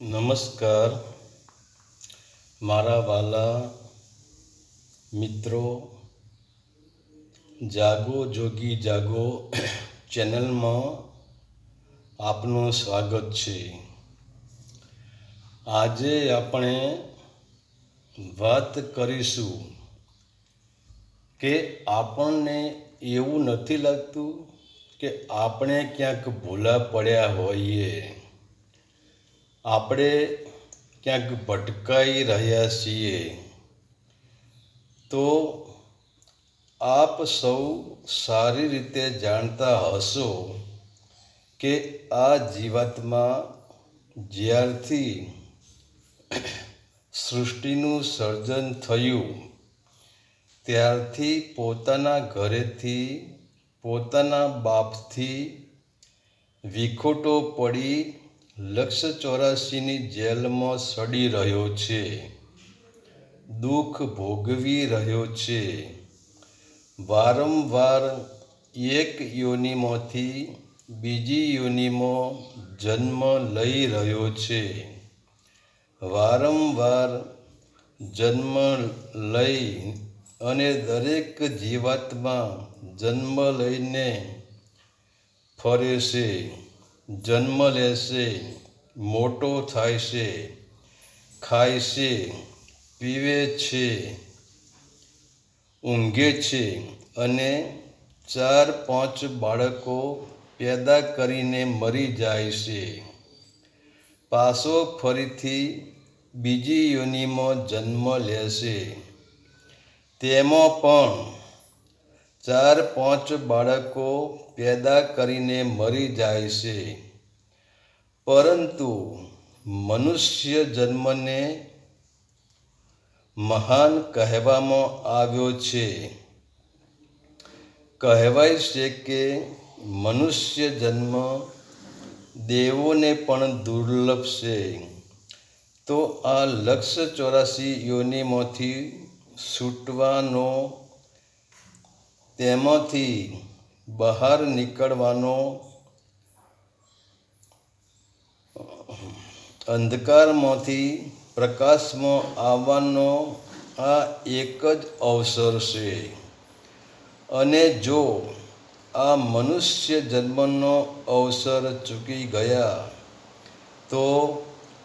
નમસ્કાર. મારા વાલા મિત્રો, જાગો, જોગી, જાગો ચેનલમાં આપનું સ્વાગત છે. આજે આપણે વાત કરીશું કે આપણને એવું નથી લાગતું કે આપણે ક્યાંક ભૂલા પડ્યા હોઈએ. આપણે ક્યાંક ભટકાઈ રહ્યા છીએ, તો આપ સૌ સારી રીતે જાણતા હશો કે આ જીવાતમાં જ્યારથી સૃષ્ટિનું સર્જન થયું, ત્યારથી પોતાના ઘરેથી, પોતાના બાપથી વિખોટો પડી લક્ષ ચોરાસીની જેલમાં સડી રહ્યો છે. દુઃખ ભોગવી રહ્યો છે. વારંવાર એક યોનિમાંથી બીજી યોનિમાં જન્મ લઈ રહ્યો છે. વારંવાર જન્મ લઈ અને દરેક જીવાતમાં જન્મ લઈને ફરે છે. જન્મ લેશે, મોટો થાય છે ખાય છે પીવે છે, ઊંઘે છે અને ચાર પાંચ બાળકો પેદા કરીને મરી જાય છે. પાછો ફરીથી બીજી યોનિમાં જન્મ લેશે. તેમાં પણ ચાર પાંચ બાળકો પેદા કરીને મરી જાય છે. પરંતુ મનુષ્ય જન્મને મહાન કહેવામાં આવ્યો છે. કહેવાય છે કે મનુષ્ય જન્મ દેવોને પણ દુર્લભ છે. તો આ લક્ષ ચોરાસી યોનિમાંથી છૂટવાનો તેમાંથી બહાર નીકળવાનો અંધકારમાંથી પ્રકાશમાં આવવાનો આ એક જ અવસર છે. અને જો આ મનુષ્ય જન્મનો અવસર ચૂકી ગયા, તો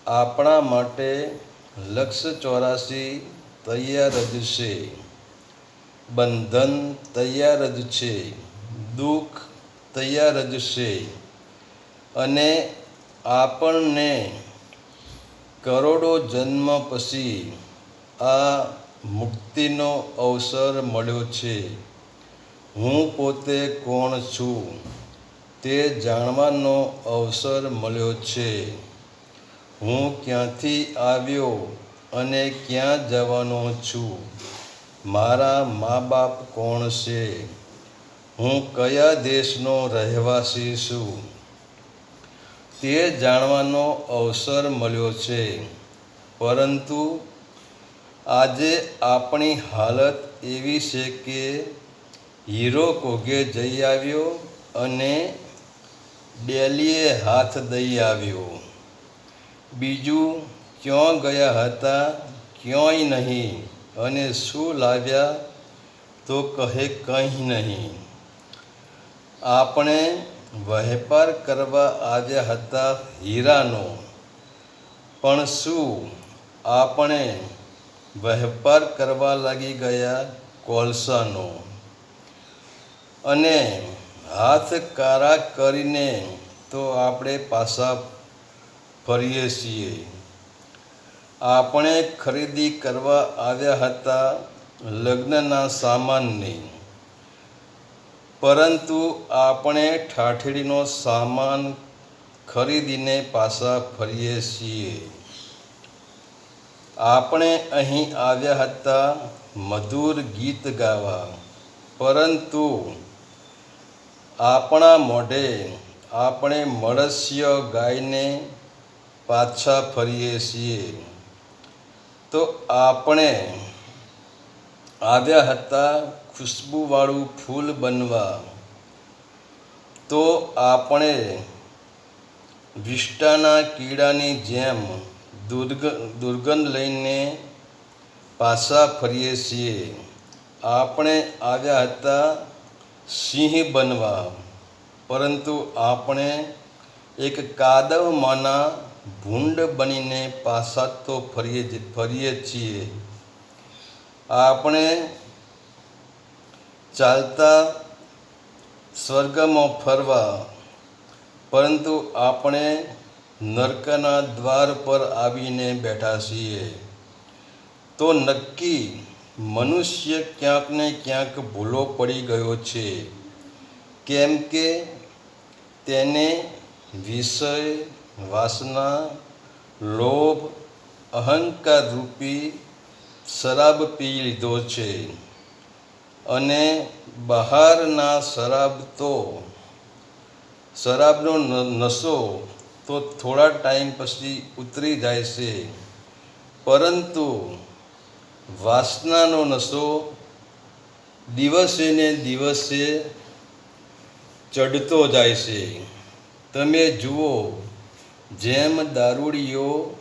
આપણા માટે લક્ષ ચોરાસી તૈયાર જ છે. બંધન તૈયાર જ છે, દુઃખ તૈયાર જ છે અને આપણને કરોડો જન્મ પછી આ મુક્તિનો અવસર મળ્યો છે. હું પોતે કોણ છું તે જાણવાનો અવસર મળ્યો છે. હું ક્યાંથી આવ્યો અને ક્યાં જવાનો છું મારા મા બાપ કોણ છે? હું કયા દેશનો રહેવાસી છું? તે જાણવાનો અવસર મળ્યો છે. પરંતુ આજે આપણી હાલત એવી છે કે હીરો કોગે જઈ આવ્યો અને ડેલીએ હાથ દઈ આવ્યો. બીજું ક્યાં ગયા હતા? ક્યાંય નહીં. અને શું લાવ્યા તો કહે કંઈ નહીં. આપણે વેપાર કરવા આવ્યા હતા હીરાનો. પણ શું આપણે વેપાર કરવા લાગી ગયા કોલસાનો? અને હાથ કારા કરીને તો આપણે પાછા ફરીએ છીએ. આપણે ખરીદી કરવા આવ્યા હતા લગ્નના સામાનની. પરંતુ આપણે ઠાઠડીનો સામાન ખરીદીને પાછા ફરીએ છીએ. આપણે અહીં આવ્યા હતા મધુર ગીત ગાવા. પરંતુ આપણા મોઢે આપણે મળસ્ય ગાઈને પાછા ફરીએ છીએ. તો આપણે આવ્યા હતા ખુશ્બુવાળું ફૂલ બનવા. તો આપણે વિષ્ટાના કીડાની જેમ દુર્ગ, દુર્ગંધ લઈને પાછા ફરીએ છીએ. આપણે આવ્યા હતા સિંહ બનવા. પરંતુ આપણે એક કાદવમાંના ભૂંડ બનીને પાછા તો ફરીએ જ- ફરીએ છીએ. આપણે ચાલતા સ્વર્ગમાં ફરવા, પરંતુ આપણે નર્કના દ્વાર પર આવીને બેઠા છીએ. તો નક્કી મનુષ્ય ક્યાંક ને ક્યાંક ભૂલો પડી ગયો છે. કેમ કે તેને વિષય વાસના, લોભ, અહંકાર રૂપી શરાબ પી લીધો છે અને બહારના શરાબ તો, શરાબનો નશો તો થોડા ટાઈમ પછી ઉતરી જાય છે. પરંતુ વાસનાનો નશો દિવસે ને દિવસે ચડતો જાય છે. તમે જુઓ જેમ દારૂડિયો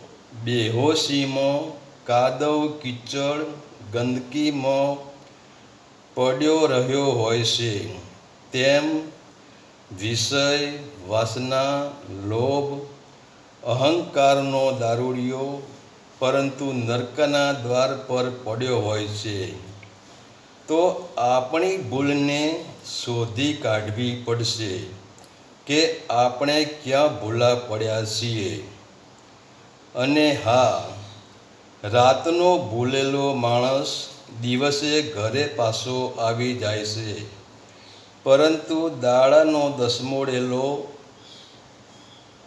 બેહોશીમાં, કાદવ, કીચડ, ગંદકીમાં પડ્યો રહ્યો હોય છે, તેમ વિષય, વાસના, લોભ, અહંકારનો દારૂડિયો પરંતુ નર્કના દ્વાર પર પડ્યો હોય છે. તો આપણી ભૂલને શોધી કાઢવી પડશે. કે આપણે ક્યાં ભૂલા પડ્યા છીએ? અને હા, રાતનો ભૂલેલો માણસ દિવસે ઘરે પાછો આવી જાય છે. પરંતુ દાડાનો દસમોડેલો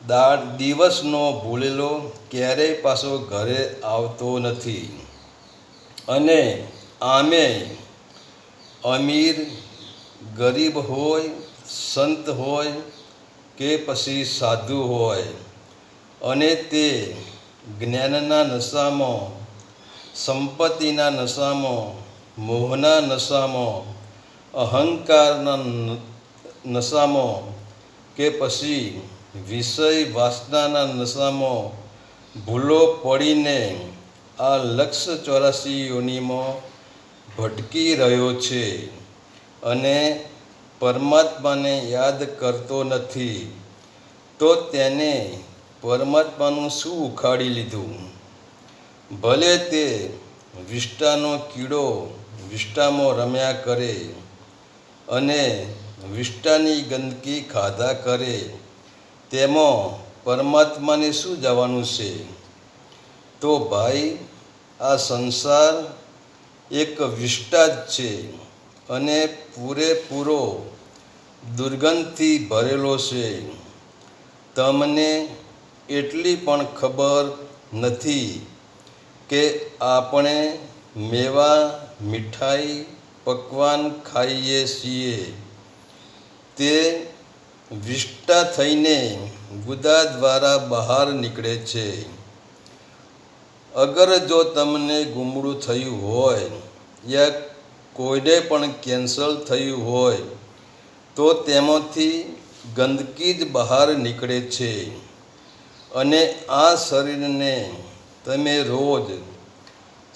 દા દિવસનો ભૂલેલો ક્યારેય પાછો ઘરે આવતો નથી. અને આમે અમીર, ગરીબ હોય, સંત હોય કે પછી સાધુ હોય અને તે જ્ઞાનના નશામાં, સંપત્તિના નશામાં, મોહના નશામાં, અહંકારના નશામાં કે પછી વિષય વાસનાના નશામાં ભૂલો પડીને આ લક્ષ ચોરાસી યોનીમાં ભટકી રહ્યો છે અને પરમાત્માને યાદ કરતો નથી, તો તેને પરમાત્માનું શું ઉખાડી લીધું? ભલે તે વિષ્ટાનો કીડો વિષ્ટામાં રમ્યા કરે અને વિષ્ટાની ગંદકી ખાધા કરે, તેમાં પરમાત્માને શું જવાનું છે? તો ભાઈ, આ સંસાર એક વિષ્ટા જ છે. અને પૂરેપૂરો દુર્ગંધથી ભરેલો છે. તમને એટલી પણ ખબર નથી કે આપણે મેવા મીઠાઈ પકવાન ખાઈએ છીએ. તે વિષ્ટા થઈને ગુદા દ્વારા બહાર નીકળે છે. અગર જો તમને ગુમડું થયું હોય, યા કોઈને પણ કેન્સલ થયું હોય, તો તેમાંથી ગંદકી જ બહાર નીકળે છે. અને આ શરીરને તમે રોજ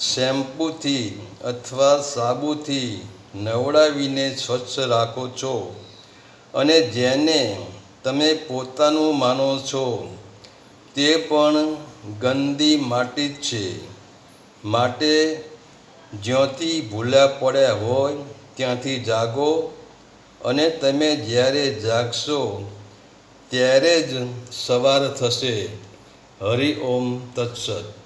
શેમ્પૂથી અથવા સાબુથી નવડાવીને સ્વચ્છ રાખો છો. અને જેને તમે પોતાનું માનો છો, તે પણ ગંદી માટી જ છે. માટે જ્યાંથી ભૂલ્યા પડ્યા હોય ત્યાંથી જાગો અને તમે જ્યારે જાગશો ત્યારે જ સવાર થશે. હરિ ઓમ તત્સત.